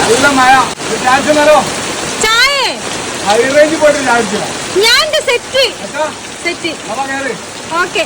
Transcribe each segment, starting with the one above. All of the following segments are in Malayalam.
നല്ല മഴ. ചായ? ഹൈ റേഞ്ച് ഞാൻ സെറ്റ് സെറ്റ് ഓക്കെ.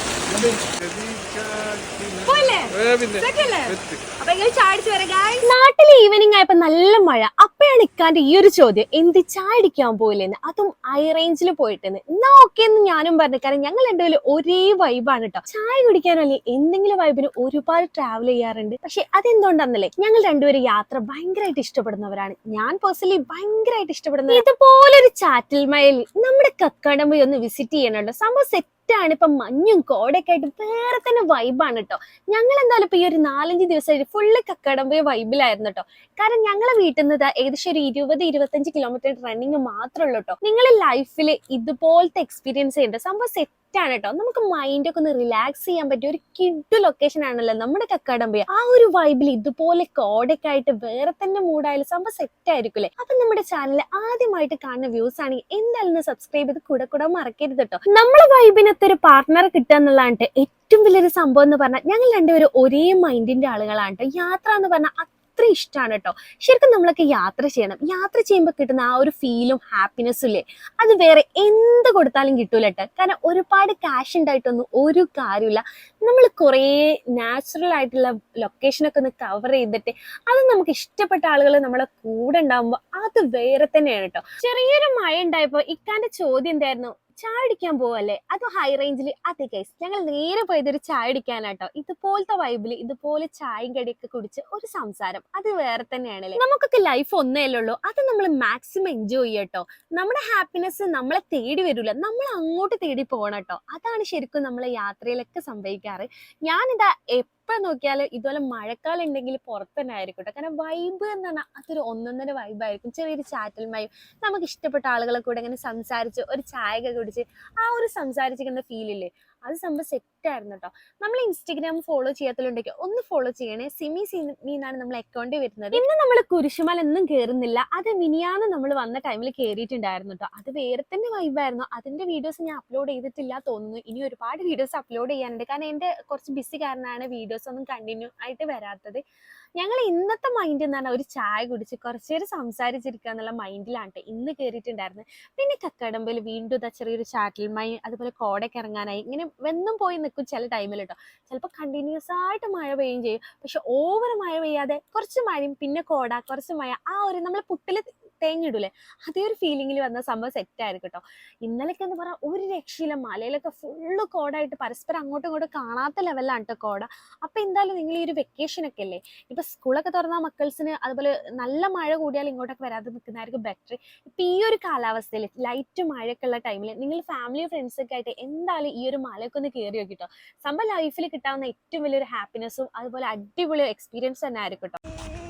നാട്ടിൽ ഈവനിങ് ആയപ്പോ നല്ല മഴ. അപ്പഴാണ് ഇക്കാന്റെ ഈ ഒരു ചോദ്യം എന്ത് ചാടിക്കാൻ അടിക്കാൻ പോയില്ലെന്ന്? അതും ഐ റേഞ്ചിൽ പോയിട്ടെന്ന്. എന്നാ ഓക്കെ എന്ന് ഞാനും പറഞ്ഞു. കാരണം ഞങ്ങൾ രണ്ടുപേരും ഒരേ വൈബാണ് കേട്ടോ ചായ കുടിക്കാനല്ലേ എന്തെങ്കിലും വൈബിന് ഒരുപാട് ട്രാവൽ ചെയ്യാറുണ്ട്. പക്ഷെ അതെന്തുകൊണ്ടാന്നല്ലേ? ഞങ്ങൾ രണ്ടുപേരും യാത്ര ഭയങ്കരമായിട്ട് ഇഷ്ടപ്പെടുന്നവരാണ്. ഞാൻ പേഴ്സണലി ഭയങ്കരമായിട്ട് ഇഷ്ടപ്പെടുന്നത് ഇതുപോലൊരു ചാറ്റൽ മയിൽ നമ്മുടെ കക്കാടമ്പ ഒന്ന് വിസിറ്റ് ചെയ്യണുണ്ടോ? സംഭവം സെറ്റ് ആണ് ഇപ്പൊ മഞ്ഞും കോടയൊക്കെ ആയിട്ട് വേറെ തന്നെ വൈബാണ് കേട്ടോ ഞങ്ങൾ എന്തായാലും ഇപ്പൊ ഈ ഒരു നാലഞ്ച് ദിവസമായിട്ട് ഫുള്ള് കക്കാടമ്പയ വൈബിലായിരുന്നു കേട്ടോ കാരണം ഞങ്ങളെ വീട്ടിൽ നിന്ന് ഏകദേശം ഒരു ഇരുപത് ഇരുപത്തഞ്ച് കിലോമീറ്റർ റണ്ണിങ് മാത്രമേ ഉള്ളൂ കേട്ടോ നിങ്ങളെ ലൈഫിൽ ഇതുപോലത്തെ എക്സ്പീരിയൻസ് ചെയ്യേണ്ട. സംഭവം സെറ്റ് ആണ് കേട്ടോ നമുക്ക് മൈൻഡ് ഒക്കെ ഒന്ന് റിലാക്സ് ചെയ്യാൻ പറ്റിയ ഒരു കിഡു ലൊക്കേഷൻ ആണല്ലോ നമ്മുടെ കക്കാടമ്പയ ആ ഒരു വൈബിൽ ഇതുപോലെ കോടൊക്കെ ആയിട്ട് വേറെ തന്നെ മൂഡായാലും സംഭവം സെറ്റ് ആയിരിക്കില്ലേ? അപ്പൊ നമ്മുടെ ചാനൽ ആദ്യമായിട്ട് കാണുന്ന വ്യൂസ് ആണെങ്കിൽ എന്തായാലും സബ്സ്ക്രൈബ് ചെയ്ത് കൂടെ കൂടെ മറക്കരുത് കേട്ടോ നമ്മളെ വൈബിനൊക്കെ ഒരു പാർട്ണർ കിട്ടുക എന്നുള്ളതാണ് ഏറ്റവും വലിയൊരു സംഭവം എന്ന് പറഞ്ഞാൽ ഞങ്ങൾ രണ്ടുപേരും ഒരേ മൈൻഡിന്റെ ആളുകളാണ് യാത്ര എന്ന് പറഞ്ഞാൽ അത്ര ഇഷ്ടമാണ് കേട്ടോ ശരിക്കും നമ്മളൊക്കെ യാത്ര ചെയ്യണം. യാത്ര ചെയ്യുമ്പോൾ കിട്ടുന്ന ആ ഒരു ഫീലും ഹാപ്പിനെസ്സും ഇല്ലേ? അത് വേറെ എന്ത് കൊടുത്താലും കിട്ടൂല കേട്ടോ കാരണം ഒരുപാട് ക്യാഷ് ഉണ്ടായിട്ടൊന്നും ഒരു കാര്യമില്ല നമ്മൾ കുറേ നാച്ചുറൽ ആയിട്ടുള്ള ലൊക്കേഷനൊക്കെ ഒന്ന് കവർ ചെയ്തിട്ട് അത് നമുക്ക് ഇഷ്ടപ്പെട്ട ആളുകൾ നമ്മളെ കൂടെ ഉണ്ടാകുമ്പോൾ അത് വേറെ തന്നെയാണ് കേട്ടോ ചെറിയൊരു മഴ ഉണ്ടായപ്പോൾ ഇക്കാന്റെ ചോദ്യം എന്തായിരുന്നു? ചായ അടിക്കാൻ പോവല്ലേ? അത് ഹൈ റേഞ്ചിൽ അതെ ഗൈസ് ഞങ്ങൾ നേരെ പോയത് ഒരു ചായ അടിക്കാനാട്ടോ ഇതുപോലത്തെ വൈബിൽ ഇതുപോലെ ചായയും കടിയൊക്കെ കുടിച്ച് ഒരു സംസാരം. അത് വേറെ തന്നെയാണല്ലേ? നമുക്കൊക്കെ ലൈഫ് ഒന്നേ ഉള്ളൂ. അത് നമ്മൾ മാക്സിമം എൻജോയ് ചെയ്യട്ടോ. നമ്മുടെ ഹാപ്പിനെസ് നമ്മളെ തേടി വരില്ല നമ്മൾ അങ്ങോട്ട് തേടി പോകണം കേട്ടോ. അതാണ് ശരിക്കും നമ്മളെ യാത്രയിലൊക്കെ സംഭവിക്കാറ്. ഞാനിതാ എപ്പോൾ നോക്കിയാലും ഇതുപോലെ മഴക്കാലം ഉണ്ടെങ്കിൽ പുറത്ത് തന്നെ ആയിരിക്കും കേട്ടോ കാരണം വൈബ് എന്ന് പറഞ്ഞാൽ അതൊരു ഒന്നൊന്നര വൈബായിരിക്കും ചെറിയൊരു ചാറ്റൽ മയം നമുക്ക് ഇഷ്ടപ്പെട്ട ആളുകളെ കൂടെ ഇങ്ങനെ സംസാരിച്ച് ഒരു ചായ ഒക്കെ കുടിച്ച് ആ ഒരു സംസാരിച്ചിരിക്കുന്ന ഫീലില്ലേ അത് സംഭവം സെറ്റ് ആയിരുന്നു കേട്ടോ നമ്മൾ ഇൻസ്റ്റഗ്രാം ഫോളോ ചെയ്യാത്തതുണ്ടെങ്കിൽ ഒന്ന് ഫോളോ ചെയ്യണേ. സിമി സിമി എന്നാണ് നമ്മൾ അക്കൗണ്ട് വരുന്നത്. ഇന്ന് നമ്മൾ കുരിശുമല ഒന്നും കയറുന്നില്ല അത് മിനിയാന്ന് നമ്മൾ വന്ന ടൈമിൽ കയറിയിട്ടുണ്ടായിരുന്നു കേട്ടോ അത് വേറെ തന്നെ വൈബായിരുന്നു അതിന്റെ വീഡിയോസ് ഞാൻ അപ്ലോഡ് ചെയ്തിട്ടില്ല തോന്നുന്നു. ഇനി ഒരുപാട് വീഡിയോസ് അപ്ലോഡ് ചെയ്യാനുണ്ട്. കാരണം എന്റെ കുറച്ച് ബിസി കാരണമാണ് വീഡിയോസ് ഒന്നും കണ്ടിന്യൂ ആയിട്ട് വരാത്തത്. ഞങ്ങൾ ഇന്നത്തെ മൈൻഡ് എന്ന് പറഞ്ഞാൽ ഒരു ചായ കുടിച്ച് കുറച്ച് നേരം സംസാരിച്ചിരിക്കുക എന്നുള്ള മൈൻഡിലാണ് ഇന്ന് കയറിയിട്ടുണ്ടായിരുന്നത് പിന്നെ കക്കടമ്പിൽ വീണ്ടും ചെറിയൊരു ചാറ്റിൽ മൈ അതുപോലെ കോടക്കിറങ്ങാനായി ഇങ്ങനെ വെന്നും പോയി നിൽക്കും ചില ടൈമിൽ കേട്ടോ ചിലപ്പോൾ കണ്ടിന്യൂസ് ആയിട്ട് മഴ പെയ്യും ചെയ്യും. പക്ഷെ ഓവർ മഴ പെയ്യാതെ കുറച്ച് മഴയും പിന്നെ കോട കുറച്ച് മഴ ആ ഒരു നമ്മൾ പുട്ടിൽ തേങ്ങിടൂലേ അതേ ഒരു ഫീലിംഗിൽ വന്ന സംഭവം സെറ്റ് ആയിരിക്കും കേട്ടോ. ഇന്നലെയൊക്കെ എന്ന് പറഞ്ഞാൽ ഒരു രക്ഷയില്ല. മലയിലൊക്കെ ഫുള്ള് കോടായിട്ട് പരസ്പരം അങ്ങോട്ടും ഇങ്ങോട്ടും കാണാത്ത ലെവലാണ് കേട്ടോ കോട. അപ്പൊ എന്തായാലും നിങ്ങൾ ഈ ഒരു വെക്കേഷൻ ഒക്കെ അല്ലേ? ഇപ്പൊ സ്കൂളൊക്കെ തുറന്ന മക്കൾസിന് അതുപോലെ നല്ല മഴ കൂടിയാൽ ഇങ്ങോട്ടൊക്കെ വരാതെ നിൽക്കുന്നതായിരിക്കും ബെറ്റർ ഇപ്പൊ ഈ ഒരു കാലാവസ്ഥയിൽ ലൈറ്റ് മഴയൊക്കെ ഉള്ള ടൈമിൽ നിങ്ങൾ ഫാമിലി ഫ്രണ്ട്സൊക്കെ ആയിട്ട് എന്തായാലും ഈ ഒരു മലയൊക്കെ ഒന്ന് കയറി നോക്കിട്ടോ. സംഭവം ലൈഫിൽ കിട്ടാവുന്ന ഏറ്റവും വലിയൊരു ഹാപ്പിനെസ്സും അതുപോലെ അടിപൊളി എക്സ്പീരിയൻസ് തന്നെ ആയിരിക്കും കേട്ടോ.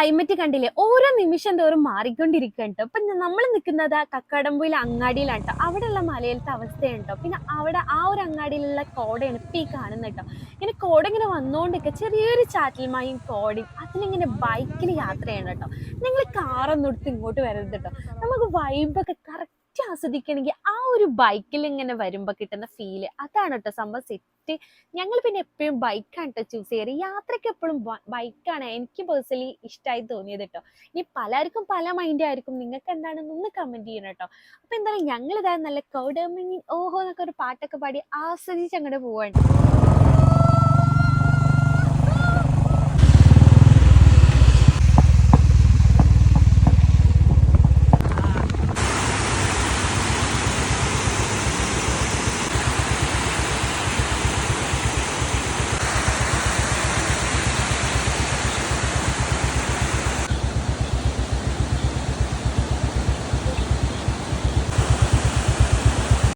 ക്ലൈമറ്റ് കണ്ടില്ലേ? ഓരോ നിമിഷം തോറും മാറിക്കൊണ്ടിരിക്കുകയാണ് ട്ടോ. ഇപ്പൊ നമ്മൾ നിൽക്കുന്നത് കക്കാടമ്പയിലെ അങ്ങാടിയിലാണ് ട്ടോ അവിടെയുള്ള മലയിലത്തെ അവസ്ഥയാണ് ട്ടോ പിന്നെ അവിടെ ആ ഒരു അങ്ങാടിയിലുള്ള കോടയാണ് ഇപ്പൊ ഈ കാണുന്നത് കേട്ടോ. ഇങ്ങനെ കോട ഇങ്ങനെ വന്നുകൊണ്ടിരിക്കുക ചെറിയൊരു ചാറ്റൽമായും കോടയും അതിലിങ്ങനെ ബൈക്കിൽ യാത്ര ചെയ്യണം കേട്ടോ. നിങ്ങൾ കാറൊന്നും എടുത്ത് ഇങ്ങോട്ട് വരരുത് കേട്ടോ. നമുക്ക് വൈബൊക്കെ കറക്റ്റ് ആസ്വദിക്കണമെങ്കിൽ ആ ഒരു ബൈക്കിൽ ഇങ്ങനെ വരുമ്പോൾ കിട്ടുന്ന ഫീൽ അതാണ് കേട്ടോ സംഭവം. സെറ്റ് ഞങ്ങൾ പിന്നെ എപ്പോഴും ബൈക്കാണ് കേട്ടോ ചൂസ് ചെയ്യാറ്. യാത്രയ്ക്ക് എപ്പോഴും ബൈക്കാണ് എനിക്ക് പേഴ്സണലി ഇഷ്ടമായി തോന്നിയത് കേട്ടോ ഇനി പലർക്കും പല മൈൻഡ് ആയിരിക്കും. നിങ്ങൾക്ക് എന്താണെന്ന് ഒന്ന് കമന്റ് ചെയ്യണം കേട്ടോ അപ്പൊ എന്തായാലും ഞങ്ങൾ ഇതാ നല്ല കൗഡമിങ് ഓഹോ എന്നൊക്കെ ഒരു പാട്ടൊക്കെ പാടി ആസ്വദിച്ച് അങ്ങോട്ട് പോവാണ്.